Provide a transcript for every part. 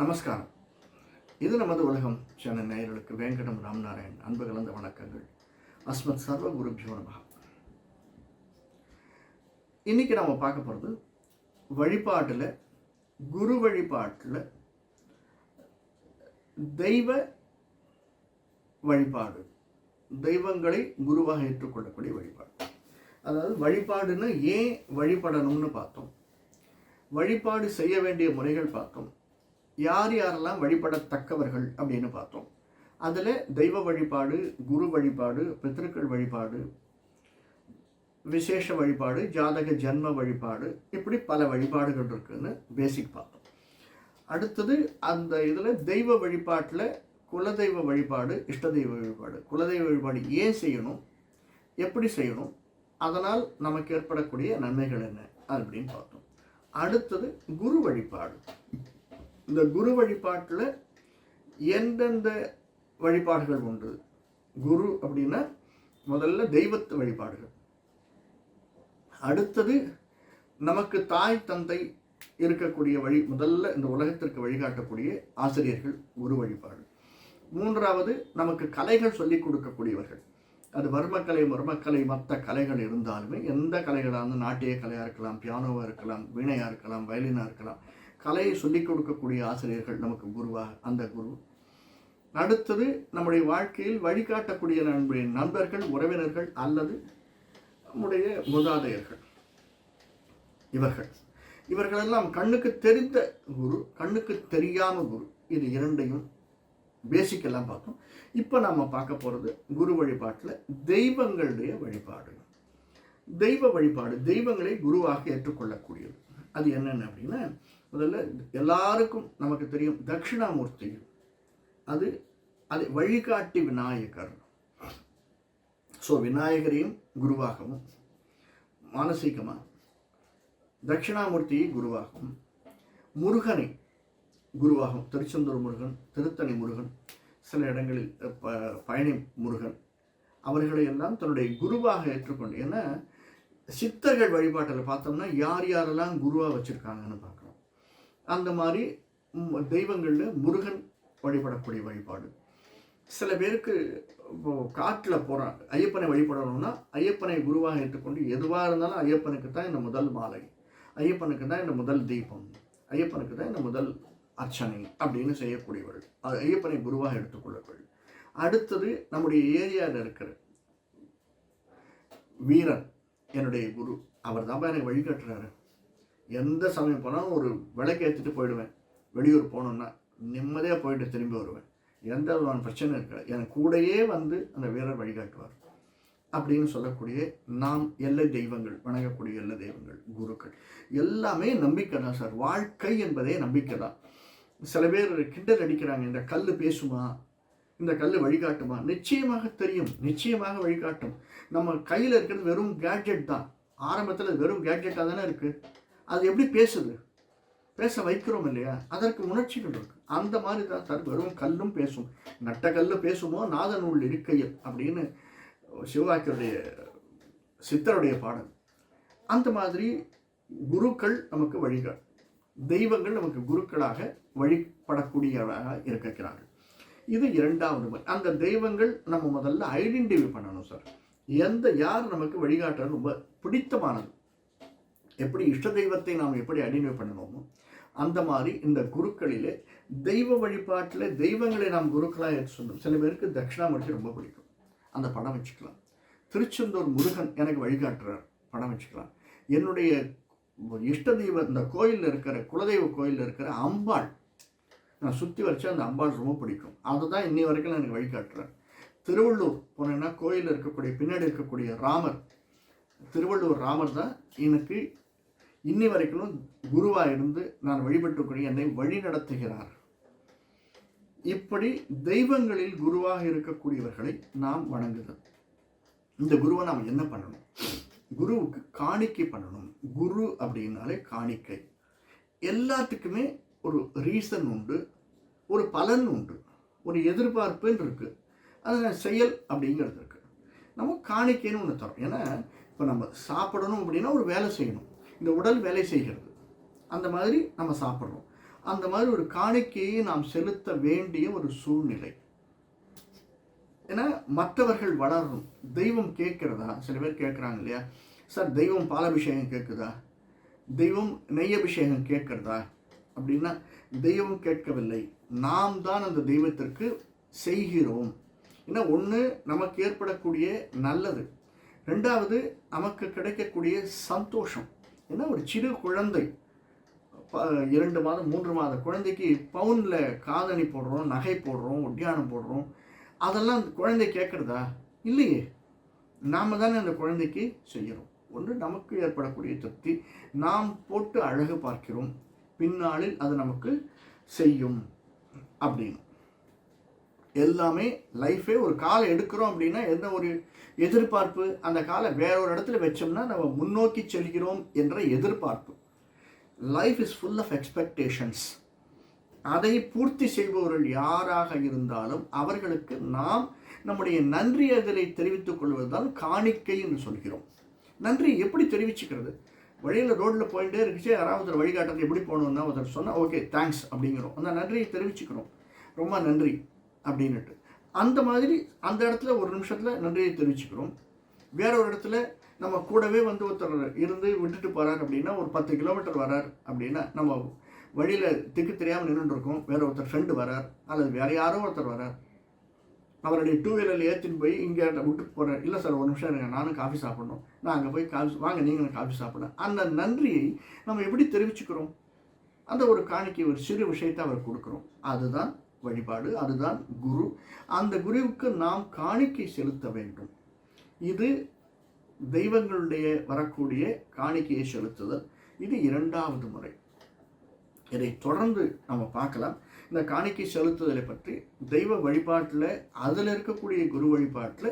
நமஸ்காரம். இது நமது உலகம். சென்னை நேயர்களுக்கு வேங்கடம் ராம்நாராயண் அன்பு கலந்த வணக்கங்கள். அஸ்மத் சர்வ குருபியோ நமகா இன்னைக்கு நம்ம பார்க்க போகிறது வழிபாட்டில் குரு வழிபாட்டில் தெய்வ வழிபாடு. தெய்வங்களை குருவாக ஏற்றுக்கொள்ளக்கூடிய வழிபாடு. அதாவது வழிபாடுன்னு ஏன் வழிபடணும்னு பார்த்தோம்? வழிபாடு செய்ய வேண்டிய முறைகள் பார்த்தோம். யார் யாரெல்லாம் வழிபடத்தக்கவர்கள் அப்படின்னு பார்த்தோம். அதில் தெய்வ வழிபாடு குரு வழிபாடு பித்திருக்கள் வழிபாடு விசேஷ வழிபாடு ஜாதக ஜன்ம வழிபாடு இப்படி பல வழிபாடுகள் இருக்குன்னு பேசிக் பார்த்தோம். அடுத்தது அந்த இதில் தெய்வ வழிபாட்டில் குலதெய்வ வழிபாடு இஷ்ட தெய்வ வழிபாடு. குலதெய்வ வழிபாடு ஏன் செய்யணும்? எப்படி செய்யணும்? அதனால் நமக்கு ஏற்படக்கூடிய நன்மைகள் என்ன? அப்படின்னு பார்த்தோம். அடுத்தது குரு வழிபாடு. இந்த குரு வழிபாட்டில் எந்தெந்த வழிபாடுகள் உண்டு? குரு அப்படின்னா முதல்ல தெய்வத்து வழிபாடுகள். அடுத்தது நமக்கு தாய் தந்தை இருக்கக்கூடிய வழி முதல்ல இந்த உலகத்திற்கு வழிகாட்டக்கூடிய ஆசிரியர்கள் குரு வழிபாடு. மூன்றாவது நமக்கு கலைகள் சொல்லிக் கொடுக்கக்கூடியவர்கள். அது வர்மக்கலை மர்மக்கலை மற்ற கலைகள் இருந்தாலுமே எந்த கலைகளாக நாட்டிய கலையாக இருக்கலாம் பியானோவாக இருக்கலாம் வீணையாக இருக்கலாம் வயலினாக இருக்கலாம் கலையை சொல்லிக் கொடுக்கக்கூடிய ஆசிரியர்கள் நமக்கு குருவாக அந்த குரு. அடுத்தது நம்முடைய வாழ்க்கையில் வழிகாட்டக்கூடிய நம்முடைய நண்பர்கள் உறவினர்கள் அல்லது நம்முடைய முதாதையர்கள் இவர்கள். இவர்களெல்லாம் கண்ணுக்கு தெரிந்த குரு கண்ணுக்கு தெரியாம குரு. இது இரண்டையும் பேசிக்கெல்லாம் பார்த்தோம் இப்போ நாம் பார்க்க போகிறது குரு வழிபாட்டில் தெய்வங்களுடைய வழிபாடு. தெய்வ வழிபாடு தெய்வங்களை குருவாக ஏற்றுக்கொள்ளக்கூடியது. அது என்னென்ன அப்படின்னா முதல்ல எல்லாருக்கும் நமக்கு தெரியும் தட்சிணாமூர்த்தி. அது அது வழிகாட்டி விநாயகர். ஸோ விநாயகரையும் குருவாகவும் மானசீகமாக தட்சிணாமூர்த்தியை குருவாகவும் முருகனை குருவாகவும் திருச்செந்தூர் முருகன் திருத்தணி முருகன் சில இடங்களில் ப பழனி முருகன் அவர்களை எல்லாம் தன்னுடைய குருவாக ஏற்றுக்கொண்டு ஏன்னா சித்தர்கள் வழிபாட்டில் பார்த்தோம்னா யார் யாரெல்லாம் குருவாக வச்சுருக்காங்கன்னு பார்க்கணும். அந்த மாதிரி தெய்வங்களில் முருகன் வழிபடக்கூடிய வழிபாடு. சில பேருக்கு இப்போ காட்டில் போகிறான் ஐயப்பனை வழிபடணும்னா ஐயப்பனை குருவாக ஏற்றுக்கொண்டு எதுவாக இருந்தாலும் ஐயப்பனுக்கு தான் இந்த முதல் மாலை. ஐயப்பனுக்கு தான் இந்த முதல் தீபம். ஐயப்பனுக்கு தான் இந்த முதல் அர்ச்சனை அப்படின்னு செய்யக்கூடியவர்கள். அது ஐயப்பனை குருவாக எடுத்துக்கொள்ளவர்கள் அடுத்தது நம்முடைய ஏரியாவில் இருக்கிற வீரன் என்னுடைய குரு. அவர் தான் எனக்கு வழிகாட்டுறாரு எந்த சமயம் போனாலும் ஒரு விளக்கு ஏற்றிட்டு போயிடுவேன். வெளியூர் போனோன்னா நிம்மதியாக போயிட்டு திரும்பி வருவேன். எந்த விதமான பிரச்சனை இருக்காது. எனக்கு கூடையே வந்து அந்த வீரர் வழிகாட்டுவார். அப்படின்னு சொல்லக்கூடிய நாம் எல்லை தெய்வங்கள் வணங்கக்கூடிய எல்லை தெய்வங்கள் குருக்கள். எல்லாமே நம்பிக்கை தான் சார். வாழ்க்கை என்பதே நம்பிக்கை தான் சில பேர் கிண்டல் அடிக்கிறாங்க. இந்த கல் பேசுமா? இந்த கல் வழிகாட்டுமா? நிச்சயமாக தெரியும். நிச்சயமாக வழிகாட்டும். நம்ம கையில் இருக்கிறது வெறும் கேட்ஜெட் தான். ஆரம்பத்தில் வெறும் கேட்ஜெட்டாக தானே இருக்குது அது எப்படி பேசுது? பேச வைக்கிறோம் இல்லையா? அதற்கு உணர்ச்சிகள் இருக்கு. அந்த மாதிரி தான் சார் வெறும் கல்லும் பேசும். நட்ட கல்லு பேசுமோ? நாதநூல் இருக்கையில் அப்படின்னு சிவவாக்கியருடைய சித்தருடைய பாடல். அந்த மாதிரி குருக்கள் நமக்கு வழிகள். தெய்வங்கள் நமக்கு குருக்களாக வழிபடக்கூடியவராக இருக்கிறார்கள் இது இரண்டாவது முறை அந்த தெய்வங்கள் நம்ம முதல்ல ஐடென்டிஃபை பண்ணணும் சார் எந்த யார் நமக்கு வழிகாட்டுறது ரொம்ப பிடித்தமானது. எப்படி இஷ்ட தெய்வத்தை நாம் எப்படி அடிமை பண்ணணுமோ அந்த மாதிரி இந்த குருக்களிலே தெய்வ வழிபாட்டில் தெய்வங்களை நாம் குருக்களாக எடுத்து சொன்னோம் சில பேருக்கு தட்சிணாமூர்த்தி ரொம்ப பிடிக்கும். அந்த படம் வச்சுக்கலாம். திருச்செந்தூர் முருகன் எனக்கு வழிகாட்டுறார். படம் வச்சுக்கலாம். என்னுடைய இஷ்ட தெய்வம் இந்த கோயிலில் இருக்கிற குலதெய்வ கோயிலில் இருக்கிற அம்பாள் நான் சுற்றி வச்சு அந்த அம்பாள் ரொம்ப பிடிக்கும். அதுதான் இன்னி வரைக்கும் நான் எனக்கு வழிகாட்டுறேன் திருவள்ளூர் போனேன்னா கோயிலில் இருக்கக்கூடிய பின்னாடி இருக்கக்கூடிய ராமர் திருவள்ளூர் ராமர் தான் எனக்கு இன்னி வரைக்கும் குருவாக இருந்து நான் வழிபட்டுக்கூடிய என்னை வழி நடத்துகிறார். இப்படி தெய்வங்களில் குருவாக இருக்கக்கூடியவர்களை நாம் வணங்குதல். இந்த குருவை நாம் என்ன பண்ணணும்? குருவுக்கு காணிக்கை பண்ணணும். குரு அப்படின்னாலே காணிக்கை. எல்லாத்துக்குமே ஒரு ரீசன் உண்டு ஒரு பலன் உண்டு ஒரு எதிர்பார்ப்புன்னு இருக்குது அது செயல் அப்படிங்கிறது இருக்குது நம்ம காணிக்கைன்னு ஒன்று தரோம். ஏன்னா இப்போ நம்ம சாப்பிடணும் அப்படின்னா ஒரு வேலை செய்யணும். இந்த உடல் வேலை செய்கிறது. அந்த மாதிரி நம்ம சாப்பிட்றோம். அந்த மாதிரி ஒரு காணிக்கையை நாம் செலுத்த வேண்டிய ஒரு சூழ்நிலை. ஏன்னா மற்றவர்கள் வளரணும். தெய்வம் கேட்குறதா? சில பேர் கேட்குறாங்க இல்லையா? சார் தெய்வம் பாலாபிஷேகம் கேட்குதா? தெய்வம் நெய்யபிஷேகம் கேட்குறதா? அப்படின்னா தெய்வம் கேட்கவில்லை. நாம் தான் அந்த தெய்வத்திற்கு செய்கிறோம். ஏன்னா ஒன்று நமக்கு ஏற்படக்கூடிய நல்லது. ரெண்டாவது நமக்கு கிடைக்கக்கூடிய சந்தோஷம். ஏன்னா ஒரு சிறு குழந்தை? ப- இரண்டு மாதம் மூன்று மாத குழந்தைக்கு பவுனில் காதணி போடுறோம் நகை போடுறோம் ஒட்டியானம் போடுறோம். அதெல்லாம் அந்த குழந்தை கேட்குறதா? இல்லையே. நாம் தானே அந்த குழந்தைக்கு செய்கிறோம் ஒன்று நமக்கு ஏற்படக்கூடிய திருப்தி. நாம் போட்டு அழகு பார்க்கிறோம். பின்னாளில் அது நமக்கு செய்யும் அப்படின்னு. எல்லாமே லைஃபே ஒரு காலை எடுக்கிறோம் அப்படின்னா என்ன ஒரு எதிர்பார்ப்பு அந்த காலை வேற ஒரு இடத்துல வச்சோம்னா நம்ம முன்னோக்கி செல்கிறோம் என்ற எதிர்பார்ப்பு. Life is full of expectations அதை பூர்த்தி செய்பவர்கள் யாராக இருந்தாலும் அவர்களுக்கு நாம் நம்முடைய நன்றி அதிலை தெரிவித்துக் கொள்வதுதான் காணிக்கை என்று சொல்கிறோம். நன்றி எப்படி தெரிவிச்சுக்கிறது? வழியில் ரோட்டில் போயிட்டே இருக்குச்சு யாராவது ஒருத்தர் வழிகாட்டுறது எப்படி போகணுன்னா ஒருத்தர் சொன்னால் ஓகே தேங்க்ஸ் அப்படிங்கிறோம். அந்த நன்றியை தெரிவிச்சுக்கிறோம். ரொம்ப நன்றி அப்படின்னுட்டு. அந்த மாதிரி அந்த இடத்துல ஒரு நிமிஷத்தில் நன்றியை தெரிவிச்சுக்கிறோம். வேற ஒரு இடத்துல நம்ம கூடவே வந்து ஒருத்தர் இருந்து விட்டுட்டு போகிறார் அப்படின்னா ஒரு பத்து கிலோமீட்டர் வரார் அப்படின்னா நம்ம வழியில் திக்கு தெரியாமல் நின்றுருக்கோம் வேற ஒருத்தர் ஃப்ரெண்டு வரார். அல்லது வேற யாரோ ஒருத்தர் வரார். அவருடைய டூ வீலரில் ஏற்றின்னு போய் இங்கே விட்டுட்டு போகிறேன் இல்லை சார் ஒரு நிமிஷம் இருங்க. நானும் காஃபி சாப்பிடணும். நான் அங்கே போய் காஃபி வாங்க நீங்களும் காஃபி சாப்பிடணும் அந்த நன்றியை நம்ம எப்படி தெரிவிச்சுக்கிறோம்? அந்த ஒரு காணிக்கை ஒரு சிறு விஷயத்தை அவர் கொடுக்குறோம். அதுதான் வழிபாடு அதுதான் குரு. அந்த குருவுக்கு நாம் காணிக்கை செலுத்த வேண்டும். இது தெய்வங்களுடைய வரக்கூடிய காணிக்கையை செலுத்துதல். இது இரண்டாவது முறை. இதை தொடர்ந்து நம்ம பார்க்கலாம். இந்த காணிக்கை செலுத்துதலை பற்றி தெய்வ வழிபாட்டில் அதில் இருக்கக்கூடிய குரு வழிபாட்டில்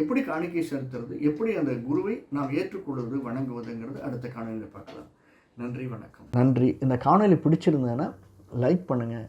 எப்படி காணிக்கை செலுத்துறது எப்படி அந்த குருவை நாம் ஏற்றுக்கொள்வது வணங்குவதுங்கிறது அடுத்த காணொலியில் பார்க்கலாம். நன்றி வணக்கம். நன்றி. இந்த காணொலி பிடிச்சிருந்தேன்னா லைக் பண்ணுங்கள்